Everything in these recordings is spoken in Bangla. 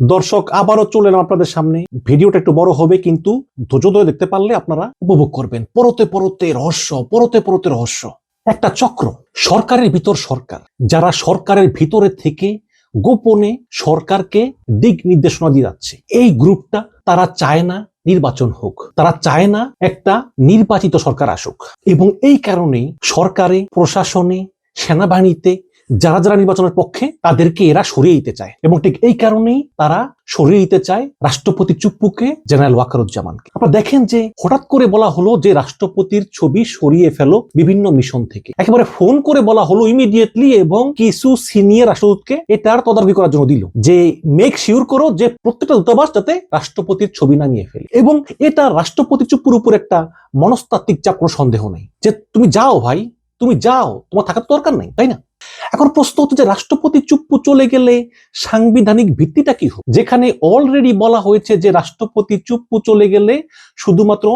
দর্শক, আবারও চলে আপনাদের সামনে। ভিডিওটা একটু বড় হবে, কিন্তু ধৈর্য ধরে দেখতে পারলে আপনারা উপভোগ করবেন। পরতে পরতে রহস্য, পরতে পরতে রহস্য। একটা চক্র, সরকারের ভিতর সরকার। যারা সরকারের ভিতরে থেকে গোপনে সরকারকে দিক নির্দেশনা দিয়ে যাচ্ছে, এই গ্রুপটা তারা চায় না নির্বাচন হোক। তারা চায় না একটা নির্বাচিত সরকার আসুক। এবং এই কারণেই সরকারে, প্রশাসনে, সেনাবাহিনীতে যারা যারা নির্বাচনের পক্ষে, তাদেরকে এরা সরিয়ে দিতে চায়। এবং ঠিক এই কারণেই তারা সরিয়ে দিতে চায় রাষ্ট্রপতি চুপ্পুকে, জেনারেল ওয়াকারুজ্জামানকে। আপনারা দেখেন যে হঠাৎ করে বলা হলো যে রাষ্ট্রপতির ছবি সরিয়ে ফেলো বিভিন্ন মিশন থেকে। একেবারে ফোন করে বলা হলো ইমিডিয়েটলি এবং কিছু সিনিয়র রাষ্ট্রদূতকে এটার তদারকি করার জন্য দিল। যে মেক শিওর করো যে প্রত্যেকটা দূতাবাস যাতে রাষ্ট্রপতির ছবি নামিয়ে ফেলে। এবং এটা রাষ্ট্রপতি চুপ্পুর উপর একটা মনস্তাত্ত্বিক চাপ, কোনো সন্দেহ নেই। যে তুমি যাও ভাই তুমি যাও, তোমার থাকার দরকার নাই, তাই না? এখন প্রশ্ন হচ্ছে যে রাষ্ট্রপতি চুপ্পু চলে গেলে সাংবিধানিক ভিত্তিটা কি হবে যেখানে অলরেডি বলা হয়েছে যে রাষ্ট্রপতি চুপ্পু চলে গেলে শুধুমাত্র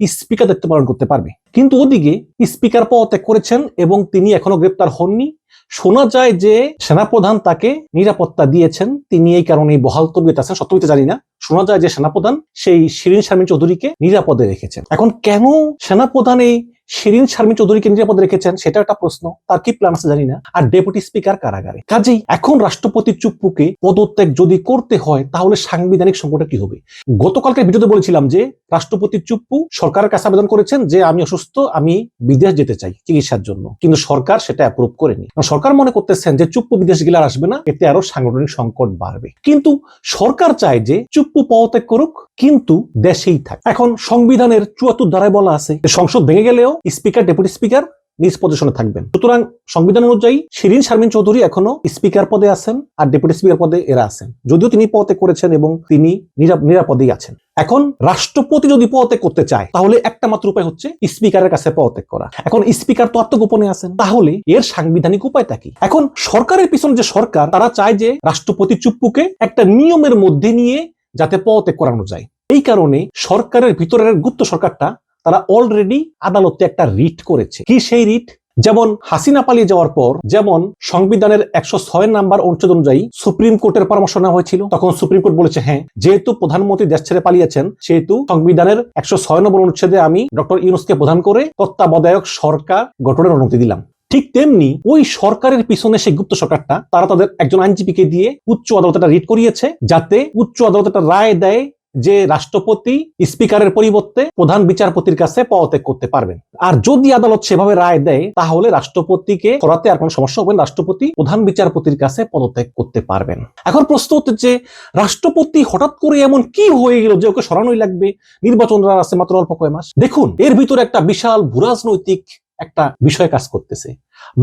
স্পিকার দায়িত্ব পালন করতে পারবে। কিন্তু ওদিকে স্পিকার পদত্যাগ করেছেন এবং তিনি এখনও গ্রেপ্তার হননি। শোনা যায় যে সেনাপ্রধান তাকে নিরাপত্তা দিয়েছেন। তিনি এই কারণে বহাল তবিয়ত আছেন সত্যমিতে জানি না। শোনা যায় যে সেনাপ্রধান সেই শিরিন শারমিন চৌধুরীকে নিরাপদে রেখেছেন। এখন কেন সেনাপ্রধান এই শিরিন শারমিন চৌধুরীকে নিরাপদে রেখেছেন সেটা একটা প্রশ্ন, তার কি প্ল্যান আছে জানি না। আর ডেপুটি স্পিকার কারাগারে। কাজেই এখন রাষ্ট্রপতি চুপ্পুকে পদত্যাগ যদি করতে হয়, তাহলে সাংবিধানিক সংকটটা কি হবে? গতকালকে ভিডিওতে বলেছিলাম যে, রাষ্ট্রপতি চুপ্পু সরকারের কাছে আবেদন করেছেন যে, আমি অসুস্থ, আমি বিদেশ যেতে চাই চিকিৎসার জন্য। কিন্তু সরকার সেটা অ্যাপ্রুভ করেনি। সরকার মনে করতেছেন যে, চুপ্পু বিদেশ গেলে আসবে না, এতে আরও সাংগঠনিক সংকট বাড়বে। কিন্তু সরকার চায় যে, চুপ্পু পদত্যাগ করুক কিন্তু দেশেই থাক। এখন সংবিধানের চুয়াত্তর ধারায় বলা আছে সংসদ ভেঙে গেলেও স্পিকার, ডেপুটি স্পিকার নিজ পজিশনে থাকবেন। সুতরাং সংবিধান অনুযায়ী শিরিন শারমিন চৌধুরী এখনও স্পিকার পদে আছেন আর ডেপুটি স্পিকার পদে এরা আছেন। যদিও তিনি পদত্যাগ করেছেন এবং তিনি নিরা- নিরাপদেই আছেন। এখন রাষ্ট্রপতি যদি পদত্যাগ করতে চায়, তাহলে একটা মাত্র উপায় হচ্ছে স্পিকারের কাছে পদত্যাগ করা। এখন স্পিকার তো আত্মগোপনে আছেন, তাহলে এর সাংবিধানিক উপায়টা কি? এখন সরকারের পিছনে যে সরকার, তারা চায় যে রাষ্ট্রপতি চুপ্পুকে একটা নিয়মের মধ্যে নিয়ে যাতে পদত্যাগ করানো যায়। এই কারণে সরকারের ভিতরের গুপ্ত সরকারটা তারা অলরেডি আদালতে একটা রিট করেছে। কি সেই রিট যেমন হাসিনা পালিয়ে যাওয়ার পর, যেমন সংবিধানের একশো ছয় নাম্বার অনুচ্ছেদ অনুযায়ী সুপ্রিম কোর্টের পরামর্শ নেওয়া হয়েছিল। তখন সুপ্রিম কোর্ট বলেছে হ্যাঁ যেহেতু প্রধানমন্ত্রী দেশ ছেড়ে পালিয়েছেন, সেহেতু সংবিধানের একশো ছয় নম্বর অনুচ্ছেদে আমি ডক্টর ইউনুসকে প্রধান করে তত্ত্বাবধায়ক সরকার গঠনের অনুমতি দিলাম। ঠিক তেমনি ওই সরকারের পিছনে সেই গুপ্ত সরকারটা, তারা তাদের একজন আইনজীবীকে দিয়ে উচ্চ আদালত রিট করিয়েছে, যাতে উচ্চ আদালত রায় দেয় যে রাষ্ট্রপতি স্পিকারের পরিবর্তে প্রধান বিচারপতির কাছে পদত্যাগ করতে পারবেন। আর যদি আদালত সেভাবে রায় দেয়, তাহলে রাষ্ট্রপতিকে সরাতে আর কোনো সমস্যা হবে রাষ্ট্রপতি প্রধান বিচারপতির কাছে পদত্যাগ করতে পারবেন। এখন প্রশ্ন হচ্ছে যে, রাষ্ট্রপতি হঠাৎ করে এমন কি হয়ে গেল যে ওকে সরানোই লাগবে? নির্বাচন আছে মাত্র অল্প কয় মাস। দেখুন, এর ভিতরে একটা বিশাল ভূরাজনৈতিক একটা বিষয় কাজ করতেছে।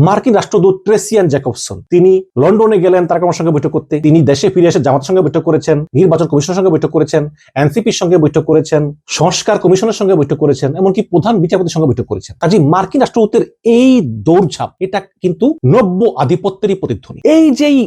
মার্কিন রাষ্ট্রদূত ট্রেসিয়ান জ্যাকবসন, তিনি লন্ডনে গেলেন, তার আমার সঙ্গে বৈঠক করতে। তিনি দেশে ফিরে এসে জামাতের সঙ্গে বৈঠক করেছেন, নির্বাচন কমিশনের সঙ্গে বৈঠক করেছেন, এনসিপির সঙ্গে বৈঠক করেছেন, সংস্কার কমিশনের সঙ্গে বৈঠক করেছেন, এমনকি প্রধান বিচারপতির সঙ্গে বৈঠক করেছেন। কাজে মার্কিন রাষ্ট্রদূতের এই দৌড়ঝাঁপ, এটা কিন্তু নব্য আধিপত্যেরই প্রতিধ্বনি। এই যেই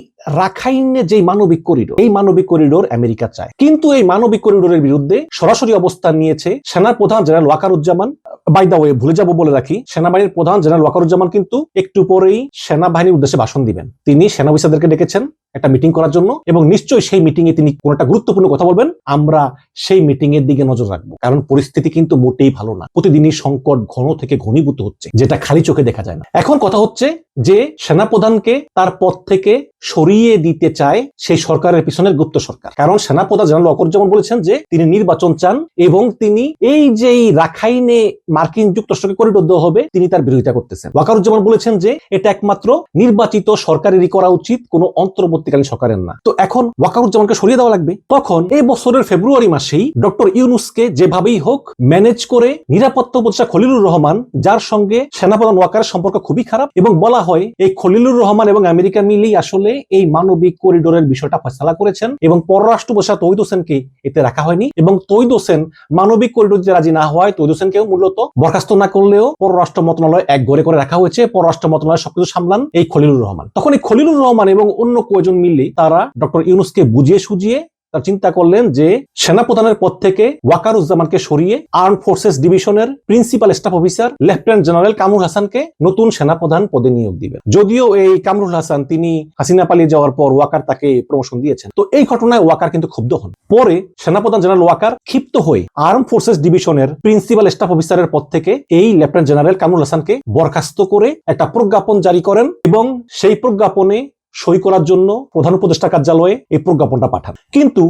রাখাইনে যেই মানবিক করিডোর, এই মানবিক করিডোর আমেরিকা চায়। কিন্তু এই মানবিক করিডোরের বিরুদ্ধে সরাসরি অবস্থান নিয়েছে সেনা প্রধান general Wakeruzzaman. By the way ভুলে যাব বলে রাখি, সেনাবাহিনীর প্রধান জেনারেল ওয়াকারুজ্জামান কিন্তু একটু পরেই সেনাবাহিনীর উদ্দেশ্যে ভাষণ দিবেন। তিনি সেনা অফিসারদেরকে ডেকেছেন একটা মিটিং করার জন্য এবং নিশ্চয়ই সেই মিটিং এ তিনি কোন একটা গুরুত্বপূর্ণ কথা বলবেন। আমরা সেই মিটিং এর দিকে নজর রাখব। কারণ পরিস্থিতি কিন্তু মোটেই ভালো না। প্রতিদিনই সংকট ঘন থেকে ঘনীভূত হচ্ছে, যেটা খালি চোখে দেখা যায় না। এখন কথা হচ্ছে যে সেনাপ্রধানকে তার পদ থেকে সরিয়ে দিতে চায় সেই সরকারের পিছনের গুপ্ত সরকার। কারণ সেনাপ্রধান জেনারেল অকরুজ্জামান বলেছেন যে, তিনি নির্বাচন চান এবং তিনি এই যে রাখাইনে মার্কিন যুক্তরাষ্ট্রকে করিডোর দেওয়া হবে, তিনি তার বিরোধিতা করতেছেন। ওয়াকারুজ্জামান বলেছেন যে, এটা একমাত্র নির্বাচিত সরকারেরই করা উচিত, কোনো অন্তর্বর্তীকালীন সরকারের না। তো এখন ওয়াকারুজ্জামানকে সরিয়ে দেওয়া লাগবে। তখন এই বছরের ফেব্রুয়ারি মাসেই ডক্টর ইউনুসকে যেভাবেই হোক ম্যানেজ করে নিরাপত্তা উপদেষ্টা খলিলুর রহমান, যার সঙ্গে সেনাপ্রধান ওয়াকারের সম্পর্ক খুবই খারাপ এবং বলা হয়, এই খলিলুর রহমান এবং আমেরিকা মিলেই আসলে এই মানবিক করিডোরের বিষয়টা ফয়সলা করেছেন এবং পররাষ্ট্র উপদেষ্টা তৈদ হোসেনকে এতে রাখা হয়নি এবং তৈদ হোসেন মানবিক করিডোর যে রাজি না হয় তৈদ হোসেনকেও মূলত বরখাস্ত না করলেও পররাষ্ট্র মন্ত্রণালয় এক ঘরে করে রাখা হয়েছে। পররাষ্ট্র মন্ত্রণালয় সবকিছু সামলান এই খলিলুর রহমান। তখন এই খলিলুর রহমান এবং অন্য কয়েকজন মিললে তারা ডক্টর ইউনুসকে বুঝিয়ে সুজিয়ে তার চিন্তা করলেন যে সেনাপ্রধানের পদ থেকে ওয়াকারুজ্জামানকে সরিয়ে আর্ম ফোর্সেস ডিভিশনের principal staff officer lieutenant general Kamrul হাসানকে নতুন সেনাপ্রধান পদে নিয়োগ দিবেন। যদিও এই কামরুল হাসান, তিনি হাসিনা পালিয়ে যাওয়ার পর ওয়াকার তাকে প্রমোশন দিয়েছেন। তো এই ঘটনায় ওয়াকার কিন্তু ক্ষুব্ধ হন। পরে সেনাপ্রধান জেনারেল ওয়াকার ক্ষিপ্ত হয়ে আর্ম ফোর্সেস ডিভিশনের প্রিন্সিপাল স্টাফ অফিসারের পদ থেকে এই লেফটেন্যান্ট জেনারেল কামরুল হাসানকে বরখাস্ত করে একটা প্রজ্ঞাপন জারি করেন এবং সেই প্রজ্ঞাপনে সই করার জন্য প্রধান উপদেষ্টা কার্যালয়ে এই প্রজ্ঞাপনটা পাঠান। কিন্তু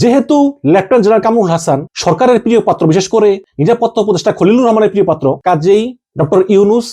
যেহেতু লেফটেন্যান্ট জেনারেল কামরুল হাসান সরকারের প্রিয় পাত্র, বিশেষ করে নিরাপত্তা উপদেষ্টা খলিলুর রহমানের প্রিয় পাত্র, কাজেই ডক্টর ইউনুস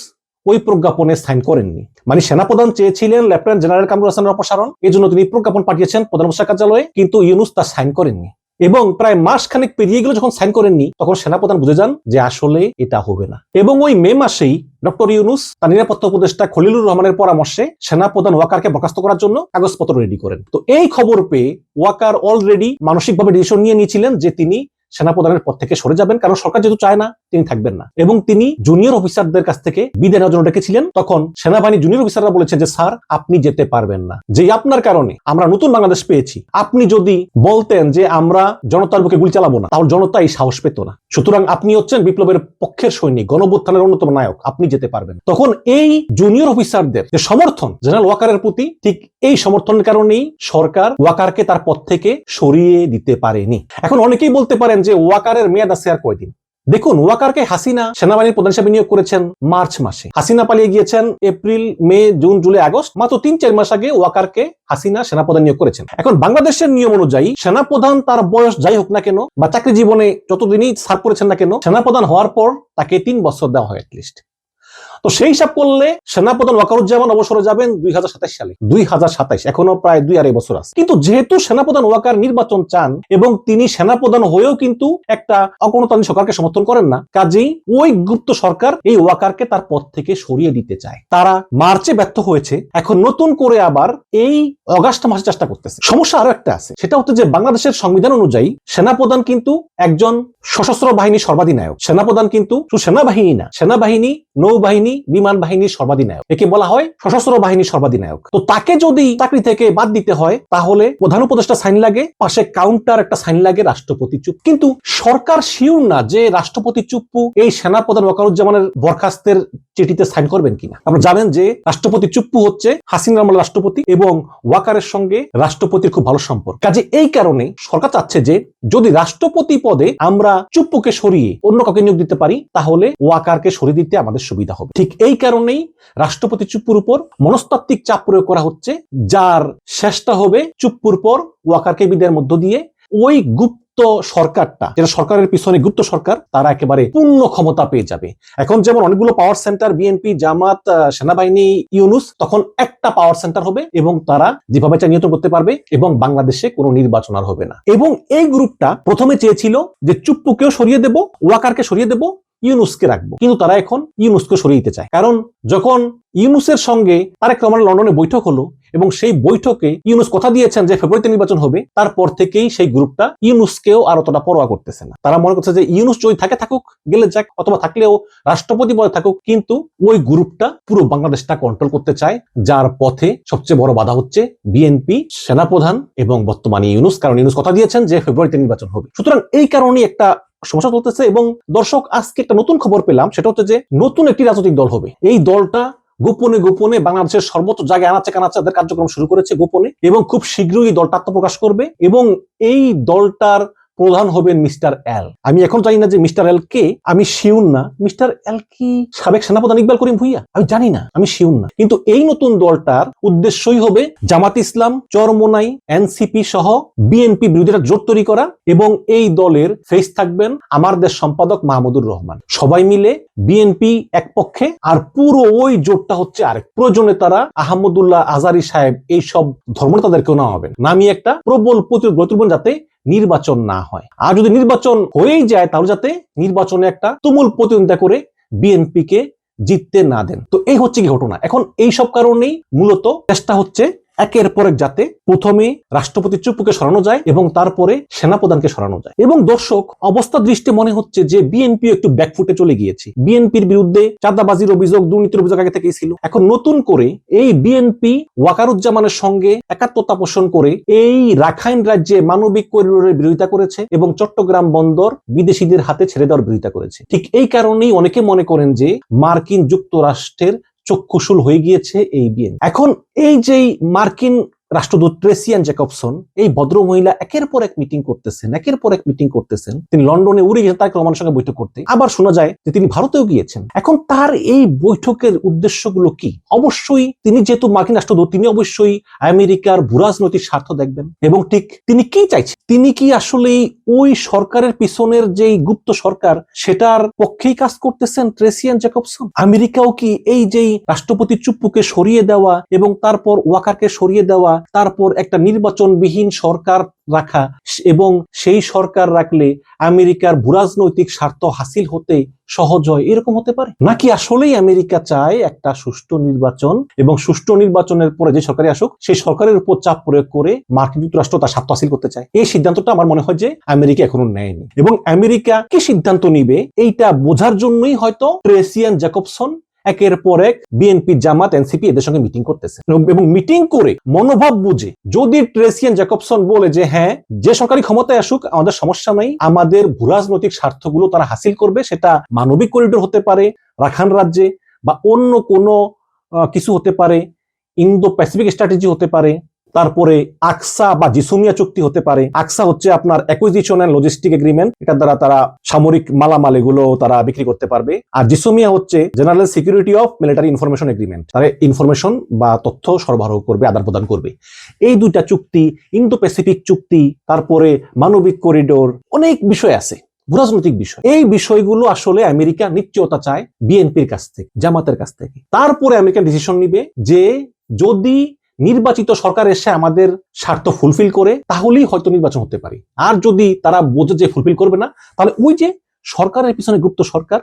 ওই প্রজ্ঞাপনে সাইন করেননি। মানে সেনাপ্রধান চেয়েছিলেন লেফটেন্যান্ট জেনারেল কামরুল হাসানের অপসারণ এই জন্য তিনি প্রজ্ঞাপন পাঠিয়েছেন প্রধান উপদেষ্টা কার্যালয়ে, কিন্তু ইউনুস তা সাইন করেননি। এবং প্রায় মাস খানেক পেরিয়ে গেলে যখন সাইন করেননি, তখন সেনাপ্রধান বুঝে যান যে আসলে এটা হবে না। এবং ওই মে মাসেই ডক্টর ইউনুস তার নিরাপত্তা উপদেষ্টা খলিলুর রহমানের পরামর্শে সেনাপ্রধান ওয়াকারকে বরখাস্ত করার জন্য কাগজপত্র রেডি করেন। তো এই খবর পেয়ে ওয়াকার অলরেডি মানসিকভাবে ডিসিশন নিয়ে নিয়েছিলেন যে তিনি সেনাপ্রধানের পদ থেকে সরে যাবেন, কারণ সরকার যেহেতু চায় না তিনি থাকবেন না। এবং তিনি জুনিয়র অফিসারদের কাছ থেকে বিদায় নেওয়ার জন্য ডেকেছিলেন। তখন সেনাবাহিনী জুনিয়র অফিসাররা বলেছেন যে, স্যার, আপনি যেতে পারবেন না। যে আপনার কারণে আমরা নতুন বাংলাদেশ পেয়েছি, আপনি যদি বলতেন যে, আমরা জনতার বুকে গুলি চালাবো না, তাহলে জনতা এই সাহস পেত না। সুতরাং আপনি হচ্ছেন বিপ্লবের পক্ষের সৈনিক গণবুত্থানের অন্যতম নায়ক, আপনি যেতে পারবেন তখন এই জুনিয়র অফিসারদের যে সমর্থন জেনারেল ওয়াকারের প্রতি, ঠিক এই সমর্থনের কারণেই সরকার ওয়াকারকে তার পদ থেকে সরিয়ে দিতে পারেনি। এখন অনেকেই বলতে পারেন যে, ওয়াকারের মেয়াদ আছে আর কয়দিন? দেখুন, ওয়াকারকে হাসিনা সেনাবাহিনীর প্রধান হিসেবে নিয়োগ করেছেন মার্চ মাসে। হাসিনা পালিয়ে গিয়েছেন April, May, June, July, August, মাত্র তিন, চার মাস আগে ওয়াকারকে হাসিনা সেনাপ্রধান নিয়োগ করেছেন। এখন বাংলাদেশের নিয়ম অনুযায়ী সেনাপ্রধান তার বয়স যাই হোক না কেন বা চাকরি জীবনে যতদিনই সার্ভ করেছেন না কেন, সেনাপ্রধান হওয়ার পর তাকে তিন বছর দেওয়া হয় অ্যাটলিস্ট তো সেই হিসাব করলে সেনাপ্রধান ওয়াকারুজ্জামান অবসরে যাবেন দুই সালে। দুই এখনও প্রায় দুই আড়াই বছর আছে। কিন্তু যেহেতু সেনাপ্রধান ওয়াকার নির্বাচন চান এবং তিনি সেনাপ্রধান হয়েও কিন্তু একটা অগণতান্ত্রিক সরকারকে সমর্থন করেন না, কাজেই ওই গুপ্ত সরকার এই ওয়াকারকে তার পদ থেকে সরিয়ে দিতে চায়। তারা মার্চে ব্যর্থ হয়েছে, এখন নতুন করে আবার এই অগাস্ট মাসে চেষ্টা করতেছে। সমস্যা আরও একটা আছে, সেটা হচ্ছে যে বাংলাদেশের সংবিধান অনুযায়ী সেনাপ্রধান কিন্তু একজন সশস্ত্র বাহিনী সর্বাধিনায়ক। সেনাপ্রধান কিন্তু সেনাবাহিনী না, সেনাবাহিনী, নৌবাহিনী বিমান বাহিনীর সর্বাধিনায়ক। একে বলা হয় সশস্ত্র বাহিনীর সর্বাধিনায়ক। তো তাকে যদি চাকরি থেকে বাদ দিতে হয়, তাহলে প্রধান উপদেষ্টা সাইন লাগে, পাশে কাউন্টার একটা সাইন লাগে রাষ্ট্রপতি চুপ কিন্তু সরকার শিউর না যে রাষ্ট্রপতি চুপ্পু এই সেনাপ্রধান ওয়াকারুজ্জামানের বরখাস্তের চিঠিতে সাইন করবেন কিনা। আপনারা জানেন যে রাষ্ট্রপতি চুপ্পু হচ্ছে হাসিনা রহমান রাষ্ট্রপতি এবং ওয়াকারের সঙ্গে রাষ্ট্রপতির খুব ভালো সম্পর্ক। কাজে এই কারণে সরকার চাচ্ছে যে যদি রাষ্ট্রপতি পদে আমরা চুপ্পুকে সরিয়ে অন্য কাউকে নিয়োগ দিতে পারি, তাহলে ওয়াকারকে সরিয়ে দিতে আমাদের সুবিধা হবে। ঠিক এই কারণেই রাষ্ট্রপতি চুপ্পুর উপর মনস্তাত্ত্বিক চাপ প্রয়োগ করা হচ্ছে, যার শেষটা হবে চুপ্পুর পর ওয়াকারকে বিদায়ের মধ্য দিয়ে ওই গুপ্ত সরকারটা, যেটা সরকারের পিছনে গুপ্ত সরকার, তারা একেবারে পূর্ণ ক্ষমতা পেয়ে যাবে। এখন যেমন অনেকগুলো পাওয়ার সেন্টার বিএনপি জামাত সেনাবাহিনী, ইউনুস, তখন একটা পাওয়ার সেন্টার হবে এবং তারা যেভাবে নিয়ন্ত্রণ করতে পারবে এবং বাংলাদেশে কোনো নির্বাচন আর হবে না। এবং এই গ্রুপটা প্রথমে চেয়েছিল যে চুপ্পুকেও সরিয়ে দেব, ওয়াকারকে সরিয়ে দেব ইউনুসকে রাখব। কিন্তু তারা এখন ইউনুসকে সরিয়ে দিতে চায়। কারণ যখন ইউনুসের সঙ্গে তারেক রহমানের লন্ডনে বৈঠক হলো এবং সেই বৈঠকে ইউনুস কথা দিয়েছেন যে ফেব্রুয়ারিতে নির্বাচন হবে, তারপর থেকেই সেই গ্রুপটা ইউনুসকেও আর অতটা পরোয়া করতেছে না। তারা মনে করছে যে ইউনুস যদি থাকে থাকুক, গেলে যাক, অথবা থাকলেও রাষ্ট্রপতি পদে থাকুক, কিন্তু ওই গ্রুপটা পুরো বাংলাদেশটা কন্ট্রোল করতে চায়, যার পথে সবচেয়ে বড় বাধা হচ্ছে বিএনপি, সেনাপ্রধান এবং বর্তমানে ইউনুস। কারণ ইউনুস কথা দিয়েছেন যে ফেব্রুয়ারিতে নির্বাচন হবে। সুতরাং এই কারণেই একটা সমস্যা চলতেছে এবং দর্শক, আজকে একটা নতুন খবর পেলাম, সেটা হচ্ছে যে নতুন একটি রাজনৈতিক দল হবে। এই দলটা গোপনে গোপনে বাংলাদেশের সর্বোচ্চ জায়গায় আনাচে কানাচে তাদের কার্যক্রম শুরু করেছে গোপনে এবং খুব শীঘ্রই দলটা আত্মপ্রকাশ করবে এবং এই দলটার প্রধান হবেন মিস্টার এল। আমি এখন জানি না যে মিস্টার এল কে। আমি শিউন না। মিস্টার এল কি সাবেক সেনাপ্রধান ইকবাল করিম ভুইয়া? আমি জানি না। আমি শিউন না। কিন্তু এই নতুন দলটার উদ্দেশ্যই হবে জামাত ইসলাম, চরমোনাই এনসিপি সহ বিএনপি বিরোধীরা জোট তৈরি করা এবং এই দলের ফেস থাকবেন আমার দেশ সম্পাদক মাহমুদুর রহমান। সবাই মিলে বিএনপি এক পক্ষে আর পুরো ওই জোটটা হচ্ছে আরেক। প্রয়োজনে তারা আহমদুল্লাহ আজারি সাহেব এই সব ধর্মনেতাদেরকেও নেওয়া হবে। নামিয়ে একটা প্রবল প্রতিরোধ গড়ে তুলবেন যাতে নির্বাচন না হয়। আর যদি নির্বাচন হয়েই যায়, তাহলে যাতে নির্বাচনে একটা তুমুল প্রতিদ্বন্দ্বিতা করে বিএনপিকে জিততে না দেন। তো এই হচ্ছে কি ঘটনা। এখন এই সব কারণেই মূলত চেষ্টা হচ্ছে একের পর এক যাতে প্রথমে রাষ্ট্রপতি চুপুকে সরানো যায় এবং তারপরে সেনাপ্রধানকে সরানো যায়। এবং দর্শক, অবস্থা দৃষ্টি মনে হচ্ছে যে বিএনপি একটু ব্যাকফুটে চলে গিয়েছে। বিএনপির বিরুদ্ধে চাঁদাবাজির অভিযোগ, দুর্নীতির অভিযোগ আগে থেকেই ছিল। এখন নতুন করে এই বিএনপি ওয়াকারুজ্জামানের সঙ্গে একাত্মতা পোষণ করে এই রাখাইন রাজ্যে মানবিক করিডোরের বিরোধিতা করেছে এবং চট্টগ্রাম বন্দর বিদেশিদের হাতে ছেড়ে দেওয়ার বিরোধিতা করেছে। ঠিক এই কারণেই অনেকে মনে করেন যে মার্কিন যুক্তরাষ্ট্রের চক্ষুশুল হয়ে গিয়েছে এই বিএনপি। এখন এই যেই মার্কিন রাষ্ট্রদূত ট্রেসিয়ান জ্যাকবসন এই ভদ্র মহিলা একের পর এক মিটিং করতেছেন, একের পর এক মিটিং করতেছেন। তিনি লন্ডনে উড়ে গেছেন তার রহমানের সঙ্গে বৈঠক করতে। আবার শোনা যায় যে তিনি ভারতেও গিয়েছেন। এখন তার এই বৈঠকের উদ্দেশ্যগুলো কি? অবশ্যই তিনি যেহেতু মার্কিন রাষ্ট্রদূত, তিনি অবশ্যই আমেরিকার ভূরাজনৈতিক স্বার্থ দেখবেন। এবং ঠিক তিনি কি চাইছেন? তিনি কি আসলে ওই সরকারের পিছনের যেই গুপ্ত সরকার, সেটার পক্ষেই কাজ করতেছেন ট্রেসিয়ান জ্যাকবসন আমেরিকাও কি এই যেই রাষ্ট্রপতি চুপ্পুকে সরিয়ে দেওয়া এবং তারপর ওয়াকারকে সরিয়ে দেওয়া তারপর একটা নির্বাচনবিহীন সরকার রাখা এবং সেই সরকার রাখলে আমেরিকার ভূরাজনৈতিক স্বার্থ হাসিল হতে সহজ হয়, এরকম হতে পারে? নাকি আসলেই আমেরিকা চায় একটা সুষ্ঠু নির্বাচন এবং সুষ্ঠু নির্বাচনের পরে যে সরকারি আসুক, সেই সরকারের উপর চাপ প্রয়োগ করে মার্কিন যুক্তরাষ্ট্র তার স্বার্থ হাসিল করতে চায়? এই সিদ্ধান্তটা আমার মনে হয় যে আমেরিকা এখনও নেয়নি। এবং আমেরিকা কি সিদ্ধান্ত নিবে, এইটা বোঝার জন্যই হয়তো ট্রেসিয়ান জ্যাকবসন একের পর এক বিএনপি জামাত এনসিপি এদের সঙ্গে মিটিং করতেছে। এবং মিটিং করে মনোভাব বুঝে যদি ট্রেসিয়ান জ্যাকবসন বলে যে হ্যাঁ যে সরকারি ক্ষমতায় আসুক, আমাদের সমস্যা নাই, আমাদের ভূরাজনৈতিক স্বার্থগুলো তারা হাসিল করবে, সেটা মানবিক করিডোর হতে পারে রাখান রাজ্যে বা অন্য কোনো কিছু হতে পারে ইন্দো প্যাসিফিক স্ট্র্যাটেজি হতে পারে তারপরে আকসা বা জিসুমিয়া চুক্তি হতে পারে। আকসা হচ্ছে আপনার অ্যাকুইজিশন অ্যান্ড লজিস্টিক এগ্রিমেন্ট এটার দ্বারা তারা সামরিক মালামাল এগুলো তারা বিক্রি করতে পারবে। আর জিসুমিয়া হচ্ছে general security of military information agreement তারা ইনফরমেশন বা তথ্য সরবরাহ করবে, আদান প্রদান করবে। এই দুইটা চুক্তি ইন্দো প্যাসিফিক চুক্তি, তারপরে মানবিক করিডোর অনেক বিষয় আছে, ভূরাজনৈতিক বিষয়। এই বিষয়গুলো আসলে আমেরিকা নিশ্চয়তা চায় বিএনপির কাছ থেকে, জামাতের কাছ থেকে। তারপরে আমেরিকান ডিসিশন নিবে যে যদি নির্বাচিত সরকার এসে আমাদের স্বার্থ ফুলফিল করে, তাহলেই হয়তো নির্বাচন হতে পারে। আর যদি তারা বোঝে যে ফুলফিল করবে না, তাহলে ওই যে সরকারের পিছনে গুপ্ত সরকার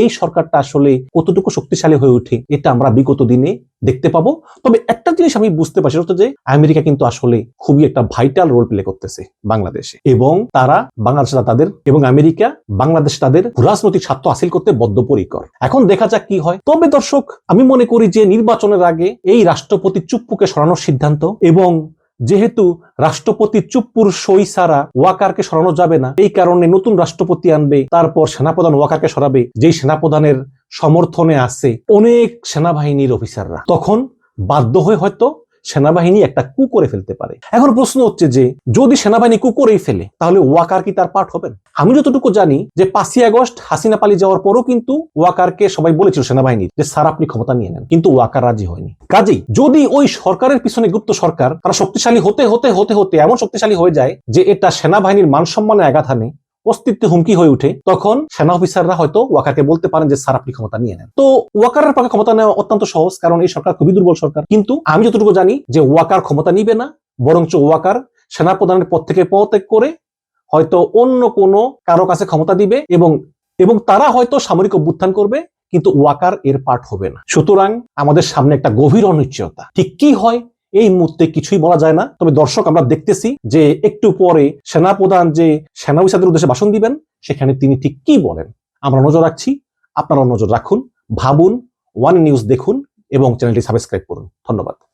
এই সরকারটা আসলে কতটুকু শক্তিশালী হয়ে ওঠে এটা আমরা বিগত দিনে দেখতে পাবো। তবে একটা জিনিস আমি বুঝতে পারছি, সেটা যে আমেরিকা কিন্তু আসলে খুবই একটা ভাইটাল রোল প্লে করতেছে বাংলাদেশে। এবং তারা বাংলাদেশ তাদের এবং আমেরিকা বাংলাদেশ তাদের রাজনৈতিক স্বার্থ হাসিল করতে বদ্ধপরিকর। এখন দেখা যাক কি হয়। তবে দর্শক, আমি মনে করি যে নির্বাচনের আগে এই রাষ্ট্রপতি চুপ্পুকে সরানোর সিদ্ধান্ত এবং যেহেতু রাষ্ট্রপতি চুপ্পুর সই সারা ওয়াকারকে সরানো যাবে না, এই কারণে নতুন রাষ্ট্রপতি আনবে, তারপর সেনাপ্রধান ওয়াকারকে সরাবে, যেই সেনাপ্রধানের সমর্থনে আছে অনেক সেনাবাহিনীর অফিসাররা। তখন বাধ্য হয়ে হয়তো সেনাবাহিনী একটা কু করে ফেলতে পারে। এখন প্রশ্ন হচ্ছে যে, যদি সেনাবাহিনী কু করেই ফেলে, তাহলে ওয়াকার কি তার পাঠ হবেন আমি যতটুকু জানি যে পাঁচই আগস্ট হাসিনা পালিয়ে যাওয়ার পরও কিন্তু ওয়াকারকে সবাই বলেছিল সেনাবাহিনী যে, স্যার, আপনি ক্ষমতা নিয়ে নেন। কিন্তু ওয়াকার রাজি হয়নি। কাজেই যদি ওই সরকারের পিছনে গুপ্ত সরকার, তারা শক্তিশালী হতে হতে হতে হতে এমন শক্তিশালী হয়ে যায় যে, এটা সেনাবাহিনীর মান সম্মানে আঘাত হানে অস্তিত্বে হুমকি হয়ে উঠে তখন সেনা অফিসাররা হয়তো ওয়াকারকে বলতে পারেন যে, স্যার, আপনি ক্ষমতা নিয়ে নেন। তো ওয়াকারের পক্ষে ক্ষমতা নেওয়া অত্যন্ত সহজ, কারণ এই সরকার খুবই দুর্বল সরকার। কিন্তু আমি যতটুকু জানি যে, ওয়াকার ক্ষমতা নিবে না, বরঞ্চ ওয়াকার সেনাপ্রধানের পদ থেকে পদত্যাগ করে হয়তো অন্য কোনো কারও কাছে ক্ষমতা দিবে এবং এবং তারা হয়তো সামরিক অভ্যুত্থান করবে, কিন্তু ওয়াকার এর পার্ট হবে না। সুতরাং আমাদের সামনে একটা গভীর অনিশ্চয়তা। ঠিক কি হয়? এই মুহূর্তে কিছুই বলা যায় না। তবে দর্শক, আমরা দেখতেছি যে একটু পরে সেনাপ্রধান যে সেনা বিষাদের উদ্দেশ্যে ভাষণ দিবেন, সেখানে তিনি ঠিক কি বলেন? আমরা নজর রাখছি আপনারা নজর রাখুন, ভাবুন, ওয়ান নিউজ দেখুন এবং চ্যানেলটি সাবস্ক্রাইব করুন। ধন্যবাদ।